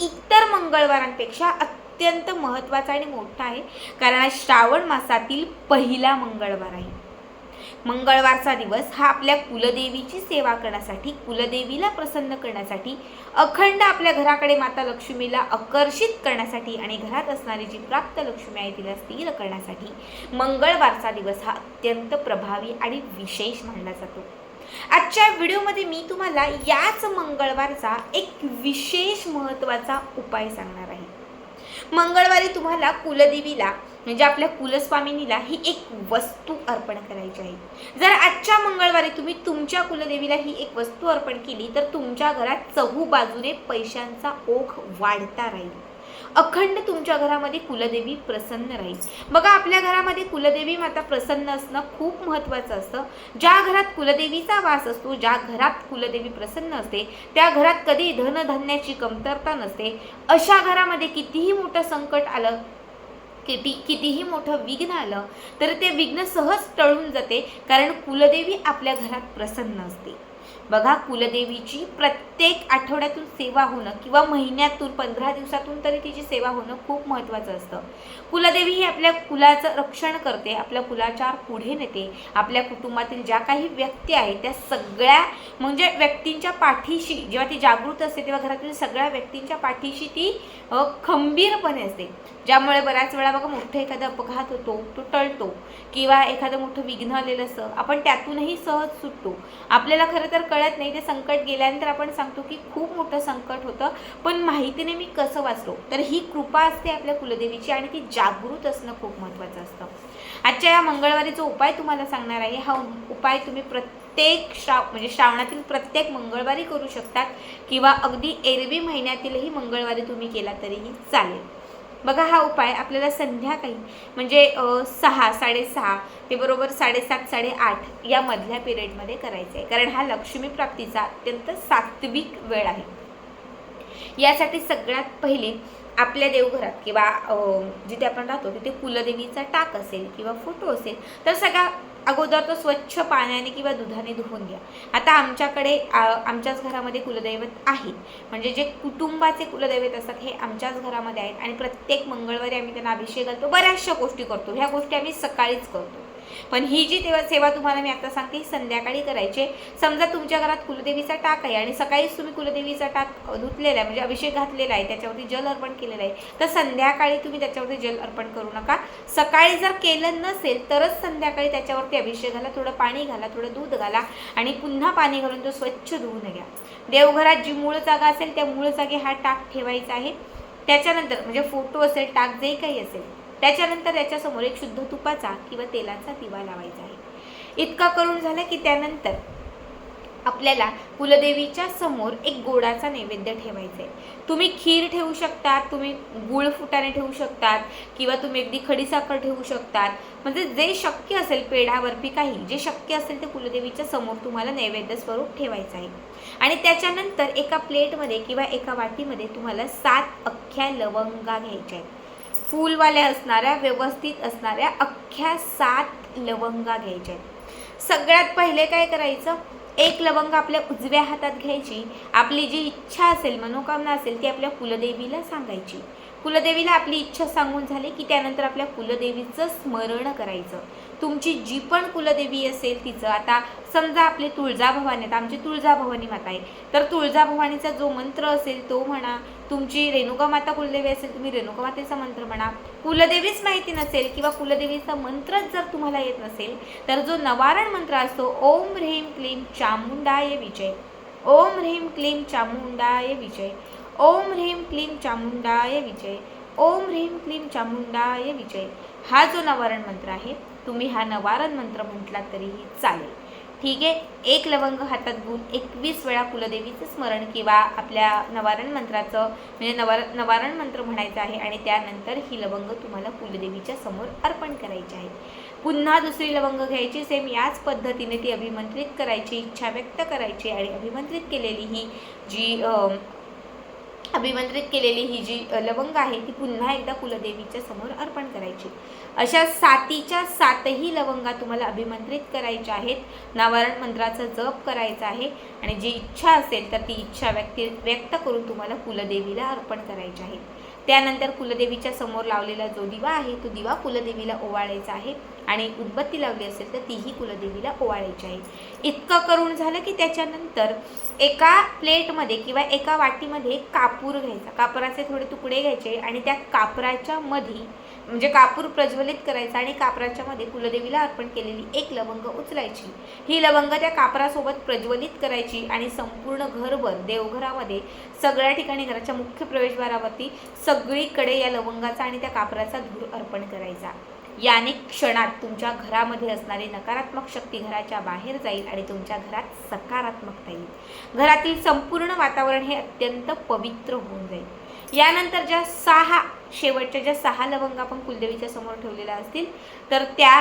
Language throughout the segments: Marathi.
इतर मंगळवारांपेक्षा अत्यंत महत्त्वाचा आणि मोठा आहे. कारण हा श्रावण मासातील पहिला मंगळवार आहे. मंगळवारचा दिवस हा आपल्या कुलदेवीची सेवा करण्यासाठी कुलदेवीला प्रसन्न करण्यासाठी अखंड आपल्या घराकडे माता लक्ष्मीला आकर्षित करण्यासाठी आणि घरात असणारी जी प्राप्त लक्ष्मी आहे तिला स्थिर करण्यासाठी मंगळवारचा दिवस हा अत्यंत प्रभावी आणि विशेष मानला जातो. आजच्या व्हिडिओमध्ये मी तुम्हाला याच मंगळवारचा एक विशेष महत्त्वाचा उपाय सांगणार आहे. मंगळवारी तुम्हाला कुलदेवीला म्हणजे आपल्या कुलस्वामिनीला ही एक वस्तू अर्पण करायची आहे. जर आजच्या मंगळवारी तुम्ही तुमच्या कुलदेवीला ही एक वस्तू अर्पण केली तर तुमच्या घरात चहू बाजूने पैशांचा ओघ वाढता राहील. अखंड तुमच्या घरामध्ये कुलदेवी प्रसन्न राहील. बघा आपल्या घरामध्ये कुलदेवी माता प्रसन्न असणं खूप महत्त्वाचं असतं. ज्या घरात कुलदेवीचा वास असतो ज्या घरात कुलदेवी प्रसन्न असते त्या घरात कधी धनधान्याची कमतरता नसते. अशा घरामध्ये कितीही मोठं संकट आलं किती कितीही मोठं विघ्न आलं तर ते विघ्न सहज टळून जाते कारण कुलदेवी आपल्या घरात प्रसन्न असते. बघा कुलदेवीची प्रत्येक आठवड्यातून सेवा होणं किंवा महिन्यातून पंधरा दिवसातून तरी तिची सेवा होणं खूप महत्त्वाचं असतं. कुलदेवी ही आपल्या कुलाचं रक्षण करते आपल्या कुलाचार पुढे नेते. आपल्या कुटुंबातील ज्या काही व्यक्ती आहेत त्या सगळ्या म्हणजे व्यक्तींच्या पाठीशी जेव्हा ती जागृत असते तेव्हा घरातील सगळ्या व्यक्तींच्या पाठीशी ती खंबीरपणे असते. ज्यामुळे बऱ्याच वेळा बघा मोठं एखादा अपघात होतो तो टळतो. किंवा एखादं मोठं विघ्न आलेलं असतं आपण त्यातूनही सहज सुटतो. आपल्याला खरं तर कळत नाही ते संकट गेल्यानंतर आपण सांगतो की खूप मोठं संकट होतं. पण माहितीने मी कसं वाचलो? तर ही कृपा असते आपल्या कुलदेवीची आणि ती जागृत असणं खूप महत्त्वाचं असतं. आजच्या या मंगळवारी जो उपाय तुम्हाला सांगणार आहे हा उपाय तुम्ही प्रत्येक श्राव म्हणजे श्रावणातील प्रत्येक मंगळवारी करू शकतात किंवा अगदी एरवी महिन्यातीलही मंगळवारी तुम्ही केला तरीही चालेल. बघा हा उपाय आपल्याला संध्याकाळी म्हणजे सहा साडेसहा ते बरोबर साडेसात साडेआठ या मधल्या पिरियडमध्ये करायचं आहे. कारण हा लक्ष्मी प्राप्तीचा अत्यंत सात्विक वेळ आहे. यासाठी सगळ्यात पहिले आपल्या देवघरात किंवा जिथे आपण राहतो तिथे कुलदेवीचा टाक असेल किंवा फोटो असेल तर सगळ्या अगोदर तो स्वच्छ पाण्याने किंवा दुधाने धुवून घ्या. आता आमच्याकडे आमच्याच घरामध्ये कुलदैवत आहे. म्हणजे जे कुटुंबाचे कुलदैवत असतात हे आमच्याच घरामध्ये आहेत आणि प्रत्येक मंगळवारी आम्ही त्यांना अभिषेक घालतो. बऱ्याचशा गोष्टी करतो. ह्या गोष्टी आम्ही सकाळीच करतो. पण ही जी तेव्हा सेवा तुम्हाला मी आता सांगते ही संध्याकाळी करायची आहे. समजा तुमच्या घरात कुलदेवीचा टाक आहे आणि सकाळीच तुम्ही कुलदेवीचा टाक धुतलेला आहे म्हणजे अभिषेक घातलेला आहे त्याच्यावरती जल अर्पण केलेलं आहे तर संध्याकाळी तुम्ही त्याच्यावरती जल अर्पण करू नका. सकाळी जर केलं नसेल तरच संध्याकाळी त्याच्यावरती अभिषेक घाला थोडं पाणी घाला थोडं दूध घाला आणि पुन्हा पाणी घालून तो स्वच्छ धुवून घ्या. देवघरात जी मूळ जागा असेल त्या मूळ जागी हा टाक ठेवायचा आहे. त्याच्यानंतर म्हणजे फोटो असेल टाक जे काही असेल त्याच्यानंतर त्याच्यासमोर एक शुद्ध तुपाचा किंवा तेलाचा दिवा लावायचा आहे. इतका करून झालं की त्यानंतर आपल्याला कुलदेवीच्या समोर एक गोडाचा नैवेद्य ठेवायचा आहे तुम्ही खीर ठेवू शकतात तुम्ही गुळ फुटाने ठेवू शकतात किंवा तुम्ही अगदी खडीसाखर ठेवू शकतात. म्हणजे जे शक्य असेल पेढा बर्फी काही जे शक्य असेल ते कुलदेवीच्या समोर तुम्हाला नैवेद्य स्वरूप ठेवायचं आहे. आणि त्याच्यानंतर एका प्लेटमध्ये किंवा एका वाटीमध्ये तुम्हाला सात अख्ख्या लवंगा घ्यायच्या आहेत. फूलवाल्या असणाऱ्या व्यवस्थित असणाऱ्या अख्ख्या सात लवंगा घ्यायच्या सगळ्यात पहिले काय करायचं? एक लवंग आपल्या उजव्या हातात घ्यायची. आपली जी इच्छा असेल मनोकामना असेल ती आपल्या कुलदेवीला सांगायची. कुलदेवीला आपली इच्छा सांगून झाली की त्यानंतर आपल्या कुलदेवीचं स्मरण करायचं. तुमची जी पण कुलदेवी असेल तिचं आता समजा आपले तुळजाभवानी आता आमची तुळजाभवानी माता आहे. तर तुळजाभवानीचा जो मंत्र असेल तो म्हणा तुमची रेणुका माता कुलदेवी असेल तुम्ही रेणुका मातेचा मंत्र म्हणा. कुलदेवीच माहिती नसेल किंवा कुलदेवीचा मंत्रच जर तुम्हाला येत नसेल तर जो नवारण मंत्र असतो ओम ह्रीम क्लीम चामुंडाय विजय. ओम ह्रीम क्लीम चामुंडाय विजय. ओम ह्रीम क्लीम चामुंडाय विजय ओम ह्रीम क्लीम चामुंडाय विजय. हा जो नवारण मंत्र आहे तुम्ही हा नवारण मंत्र म्हटला तरीही चालेल. ठीक आहे एक लवंग हातात घेऊन एकवीस वेळा कुलदेवीचं स्मरण किंवा आपल्या नवारण मंत्राचं म्हणजे नवार नवारण मंत्र म्हणायचं आहे आणि त्यानंतर ही लवंग तुम्हाला कुलदेवीच्या समोर अर्पण करायची आहे. पुन्हा दुसरी लवंग घ्यायची सेम याच पद्धतीने ती अभिमंत्रित करायची इच्छा व्यक्त करायची आणि अभिमंत्रित केलेली ही जी अभिमंत्रित केलेली ही जी लवंग आहे ती पुन्हा एकदा कुलदेवीच्या समोर अर्पण करायची. अशा सातीच्या सातही लवंगा तुम्हाला अभिमंत्रित करायच्या आहेत. नावारण मंत्राचा जप करायचा आहे आणि जी इच्छा असेल तर ती इच्छा व्यक्ती व्यक्त करून तुम्हाला कुलदेवीला अर्पण करायची आहे. त्यानंतर कुलदेवीच्या समोर लावलेला जो दिवा आहे तो दिवा कुलदेवीला ओवाळायचा आहे आणि उदबत्ती लावली असेल तर तीही कुलदेवीला ओवाळायची आहे. इतकं करून झालं की त्याच्यानंतर एका प्लेटमध्ये किंवा एका वाटीमध्ये कापूर घ्यायचा. कापराचे थोडे तुकडे घ्यायचे आणि त्या कापराच्या मध्ये म्हणजे कापूर प्रज्वलित करायचा आणि कापराच्या मध्ये कुलदेवीला अर्पण केलेली एक लवंग उचलायची. ही लवंग त्या कापरासोबत प्रज्वलित करायची आणि संपूर्ण घरभर देवघरामध्ये सगळ्या ठिकाणी घराच्या मुख्य प्रवेशद्वारावरती सग सगळीकडे या लवंगाचा आणि त्या कापराचा धूर अर्पण करायचा. याने क्षणात तुमच्या घरामध्ये असणारी नकारात्मक शक्ती घराच्या बाहेर जाईल आणि तुमच्या घरात सकारात्मकता येईल. घरातील संपूर्ण वातावरण हे अत्यंत पवित्र होऊन जाईल. यानंतर ज्या सहा शेवटच्या ज्या सहा लवंग आपण कुलदेवीच्या समोर ठेवलेल्या असतील तर त्या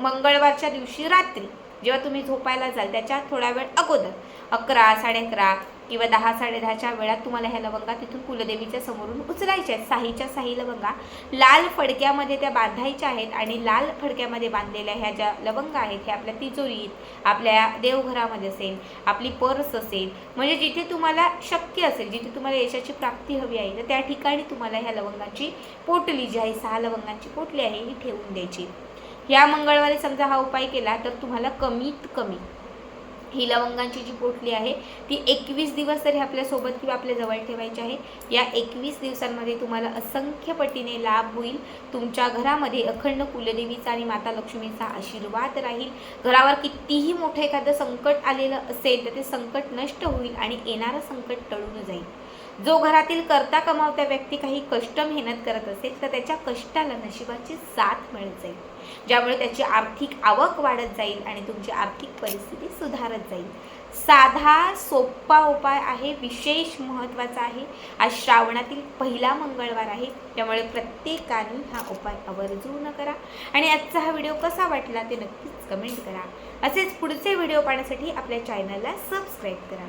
मंगळवारच्या दिवशी रात्री जेव्हा तुम्ही झोपायला जाल त्याच्या थोडा वेळ अगोदर अकरा साडे अकरा किंवा दहा साडेदहाच्या वेळात तुम्हाला ह्या लवंगा तिथून कुलदेवीच्या समोरून उचलायच्या आहेत. साहीच्या साही लवंगा. लाल फडक्यामध्ये त्या बांधायच्या आहेत आणि लाल फडक्यामध्ये बांधलेल्या ह्या ज्या लवंगा आहेत ह्या आपल्या तिजोरीत आपल्या देवघरामध्ये असेल आपली पर्स असेल म्हणजे जिथे तुम्हाला शक्य असेल जिथे तुम्हाला यशाची प्राप्ती हवी आहे तर त्या ठिकाणी तुम्हाला ह्या लवंगाची पोटली जी आहे सहा लवंगांची पोटली आहे ही ठेवून द्यायची. या मंगळवारी समजा हा उपाय केला तर तुम्हाला कमीत कमी ही लवंगांची जी पोटली आहे ती एकवीस दिवस तरी आपल्यासोबत किंवा आपल्या जवळ ठेवायची आहे. या एकवीस दिवसांमध्ये तुम्हाला असंख्य पटीने लाभ होईल. तुमच्या घरामध्ये अखंड कुलदेवीचा आणि माता लक्ष्मीचा आशीर्वाद राहील. घरावर कितीही मोठं एखादं संकट आलेलं असेल तर ते संकट नष्ट होईल आणि येणारं संकट टळून जाईल. जो घरातील करता कमावता व्यक्ती काही कष्ट मेहनत करत असेल तर त्याच्या कष्टाला नशिबाची साथ मिळत जाईल. ज्यामुळे त्याची आर्थिक आवक वाढत जाईल आणि तुमची आर्थिक परिस्थिती सुधारत जाईल. साधा सोपा उपाय आहे विशेष महत्त्वाचा आहे. आज श्रावणातील पहिला मंगळवार आहे त्यामुळे प्रत्येकाने हा उपाय आवर्जून करा. आणि आजचा हा व्हिडिओ कसा वाटला ते नक्कीच कमेंट करा. असेच पुढचे व्हिडिओ पाहण्यासाठी आपल्या चॅनलला सबस्क्राईब करा.